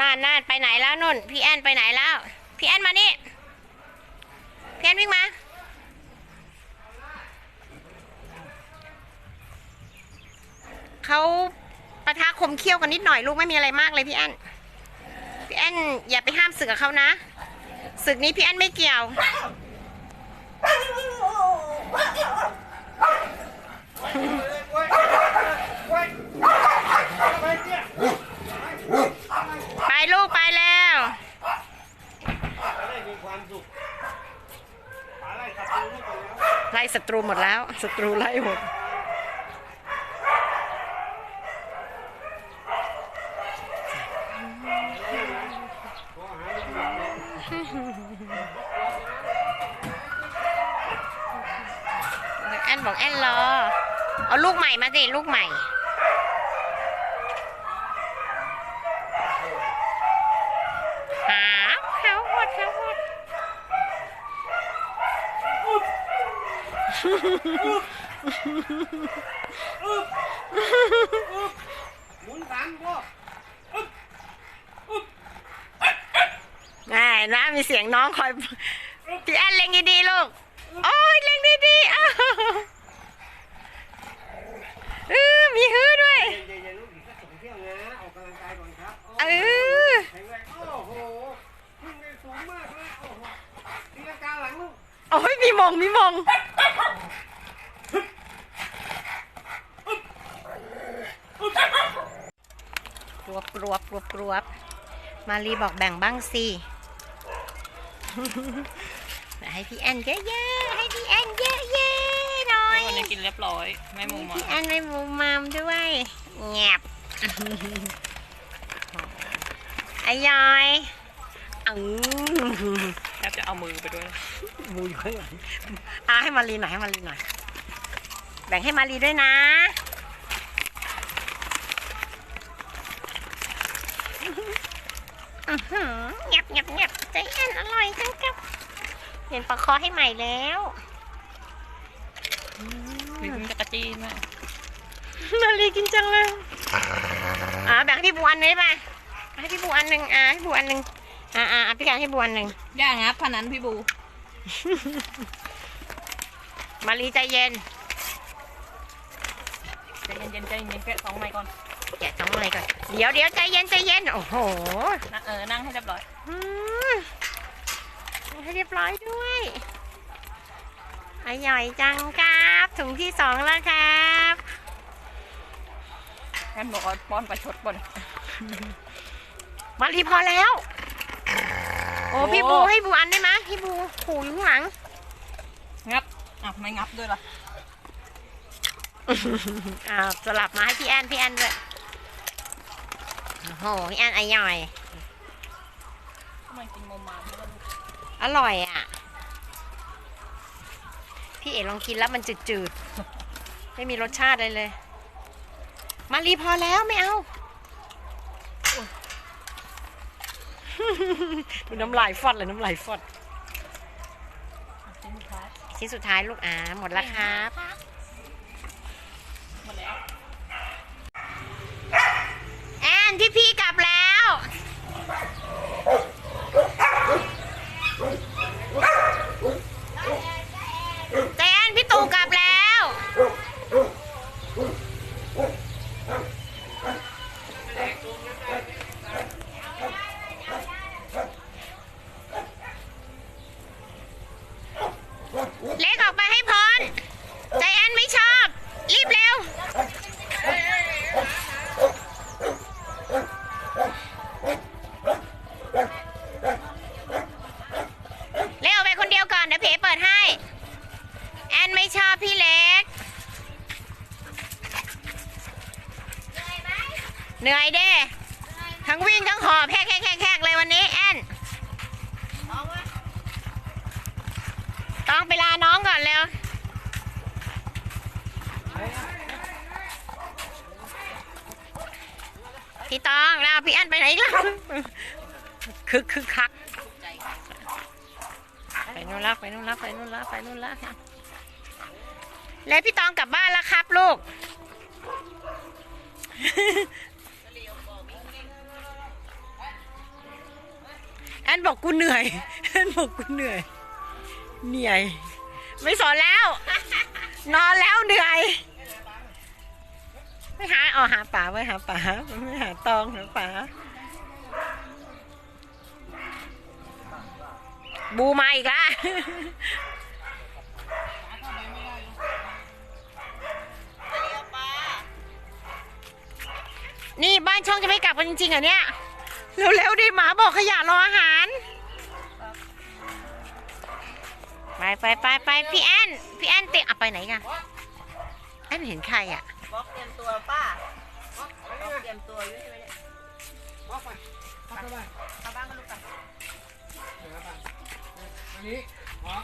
น่านน่านไปไหนแล้วนุ่น พี่แอนไปไหนแล้ว พี่แอนมานี่ พี่แอนวิ่งมา เขาประทะคมเคี้ยวกันนิดหน่อยลูกไม่มีอะไรมากเลยพี่แอน พี่แอนอย่าไปห้ามศึกกับเขานะ ศึกนี้พี่แอนไม่เกี่ยว ไรขับดูให้ก่อนแล้วไล่ศัตรูหมดแล้วศัตรูไล่หมดก็หาลูกน้องเนี่ยแอนบอกแอนรอ เอาลูกใหม่มาสิ ลูกใหม่ หาเขาหมดเขาหมด หมุนตามพ่อง่ายนะมีเสียงน้องคอยพี่แอนเล็งดีๆลูก โอ้ยเล็งดีๆอ้าวเออมีฮือด้วยเออโอ้โหขึ้นได้สูงมองกาหลังลูกโอ้ยมีมงมีมง รวบกรวบกรวบกรวบมารีบอกแบ่งบ้างสิให้พี่แอนเยอะๆ ให้พี่แอนเยอะๆหน่อยวันนี้กินเรียบร้อย ไม่มุมมาพี่แอนไม่มุมมามด้วยแงบอายอยอืมแทบจะเอามือไปด้วยมูอยู่ข้างหลังอะให้มารีหน่อยให้มารีหน่อย แบ่งให้มารีด้วยนะ อื้อหือเงียบเงียบเงียบใจแอนอร่อยจังกับเห็นปลาคอให้ใหม่แล้วมีพึ่งจักรจี้มากมารีกินจังเลยอ่าแบ่งให้พี่บัวอันหนึงได้ปะให้พี่บัวอันหนึ่งอ่าให้บัวอันหนึ่งอ่าอ่าอะพี่การให้บัวอันหนึ่งย่างับพนันพี่บู มารีใจเย็นใจเย็นๆใจเย็นๆแกะสองไม้ก่อนแกะต้องอะไรก่อน เดี๋ยวเดี๋ยวใจเย็นใจเย็นโอ้โหนะเออนั่งให้เรียบร้อยอืมให้เรียบร้อยด้วยอร่อยจังครับถุงที่สองแล้วครับแอนบอกว่าป้อนประชดบนมารีพอแล้ว โอ้โอ้พี่บูให้บูอันได้ไหมยพี่บูขู่อยู่ข้างหลัง งับอะไม่งับด้วยล่ะอ่าสลับมาให้พี่แอนพี่แอนด้วย โอ้โหพี่แอนอร่อยทำไมกินมุมมาไม่ได้อร่อยอะ พี่เอ๋ลองกินแล้วมันจืดๆ ไม่มีรสชาติเลยเลย มารีพอแล้วไม่เอา ดูน้ำลายฟอดเลยน้ำลายฟอดชิ้นสุดท้ายชิ้นสุดท้ายลูกอาหมดแล้วครับหมดแล้ว แอนพี่พี่กลับแล้วแจนพี่ตู่กลับแล้ว เล็กออกไปให้พ้นใจแอนไม่ชอบ รีบเร็ว เร็วไปคนเดียวก่อนเดี๋ยวเพเปิดให้ แอนไม่ชอบพี่เล็ก เหนื่อยเด้ทั้งวิ่งทั้งหอบแฮกแฮกแฮกแฮกเลยวันนี้แอนต้องไปลาน้องก่อนเร็วพี่ตองแล้วพี่แอนไปไหนอีกล่ะคึกคึกคักไปนู่นละไปนู่นละไปนู่นละไปนู่นละแล้วพี่ตองกลับบ้านแล้วครับลูก นบอกกูเหนื่อยแอนบอกกูเหนื่อย เหนื่อย ไม่สอนแล้ว นอนแล้วเหนื่อย ไม่หาอ๋อหาป่าไว้หาป่าไม่หาตองหาป่าบูมาอีกละนี่บ้านช่องจะไม่กลับกันจริงๆเหรอเนี่ย เร็วๆดิหมาบอกขยะรออาหาร ไปไปไปไปพี่แอนพี่แอนเตะอะไปไหนกันแอนเห็นใครอะบล็อกเตรียมตัวป้าบล็อกเตรียมตัวอยู่ใช่ไหมเนี่ยบอกไปบอกเข้าไปเข้าบ้านกันลูกกันเดี๋ยวไปอันนี้บอก